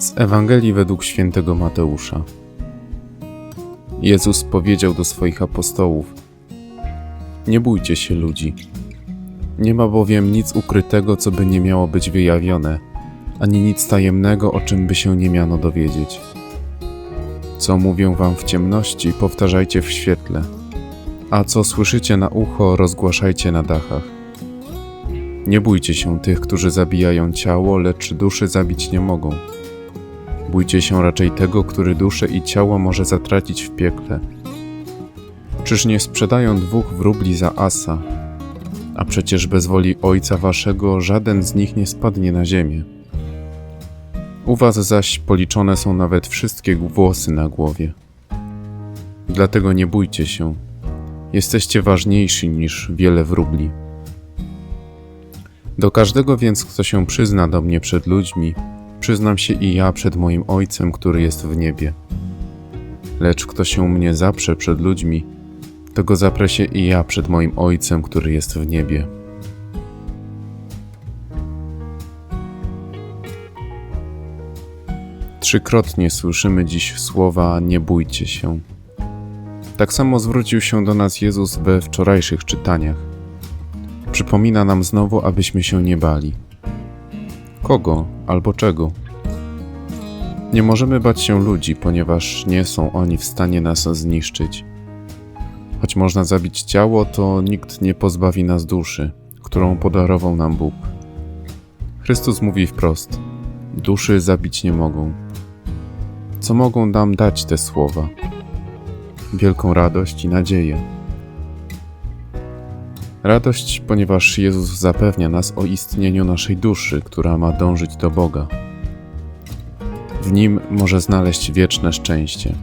Z Ewangelii według świętego Mateusza. Jezus powiedział do swoich apostołów: Nie bójcie się ludzi. Nie ma bowiem nic ukrytego, co by nie miało być wyjawione, ani nic tajemnego, o czym by się nie miano dowiedzieć. Co mówię wam w ciemności, powtarzajcie w świetle, a co słyszycie na ucho, rozgłaszajcie na dachach. Nie bójcie się tych, którzy zabijają ciało, lecz duszy zabić nie mogą. Bójcie się raczej tego, który duszę i ciało może zatracić w piekle. Czyż nie sprzedają dwóch wróbli za asa? A przecież bez woli Ojca Waszego żaden z nich nie spadnie na ziemię. U Was zaś policzone są nawet wszystkie włosy na głowie. Dlatego nie bójcie się. Jesteście ważniejsi niż wiele wróbli. Do każdego więc, kto się przyzna do mnie przed ludźmi, przyznam się i ja przed moim Ojcem, który jest w niebie. Lecz kto się mnie zaprze przed ludźmi, to go zaprę się i ja przed moim Ojcem, który jest w niebie. Trzykrotnie słyszymy dziś słowa nie bójcie się. Tak samo zwrócił się do nas Jezus we wczorajszych czytaniach. Przypomina nam znowu, abyśmy się nie bali. Kogo albo czego? Nie możemy bać się ludzi, ponieważ nie są oni w stanie nas zniszczyć. Choć można zabić ciało, to nikt nie pozbawi nas duszy, którą podarował nam Bóg. Chrystus mówi wprost: Duszy zabić nie mogą. Co mogą nam dać te słowa? Wielką radość i nadzieję. Radość, ponieważ Jezus zapewnia nas o istnieniu naszej duszy, która ma dążyć do Boga. W nim może znaleźć wieczne szczęście.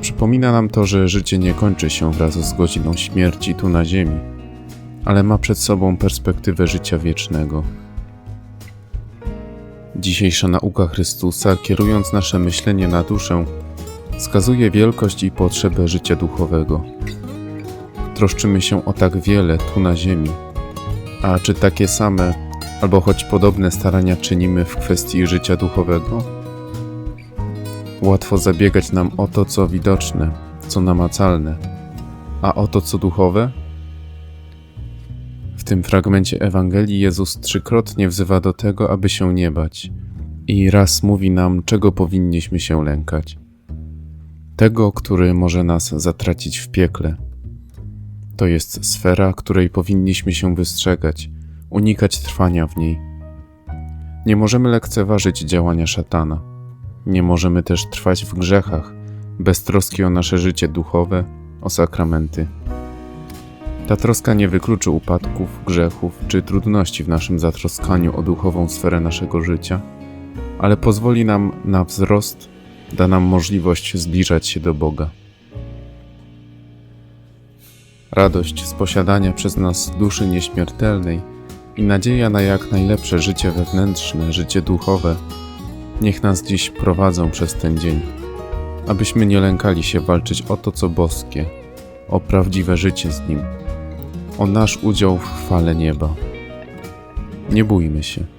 Przypomina nam to, że życie nie kończy się wraz z godziną śmierci tu na ziemi, ale ma przed sobą perspektywę życia wiecznego. Dzisiejsza nauka Chrystusa, kierując nasze myślenie na duszę, wskazuje wielkość i potrzebę życia duchowego. Troszczymy się o tak wiele tu na ziemi, a czy takie same albo choć podobne starania czynimy w kwestii życia duchowego? Łatwo zabiegać nam o to, co widoczne, co namacalne, a o to, co duchowe? W tym fragmencie Ewangelii Jezus trzykrotnie wzywa do tego, aby się nie bać, i raz mówi nam, czego powinniśmy się lękać. Tego, który może nas zatracić w piekle. To jest sfera, której powinniśmy się wystrzegać, unikać trwania w niej. Nie możemy lekceważyć działania szatana. Nie możemy też trwać w grzechach, bez troski o nasze życie duchowe, o sakramenty. Ta troska nie wykluczy upadków, grzechów czy trudności w naszym zatroskaniu o duchową sferę naszego życia, ale pozwoli nam na wzrost, da nam możliwość zbliżać się do Boga. Radość z posiadania przez nas duszy nieśmiertelnej i nadzieja na jak najlepsze życie wewnętrzne, życie duchowe, niech nas dziś prowadzą przez ten dzień, abyśmy nie lękali się walczyć o to, co boskie, o prawdziwe życie z Nim, o nasz udział w chwale nieba. Nie bójmy się.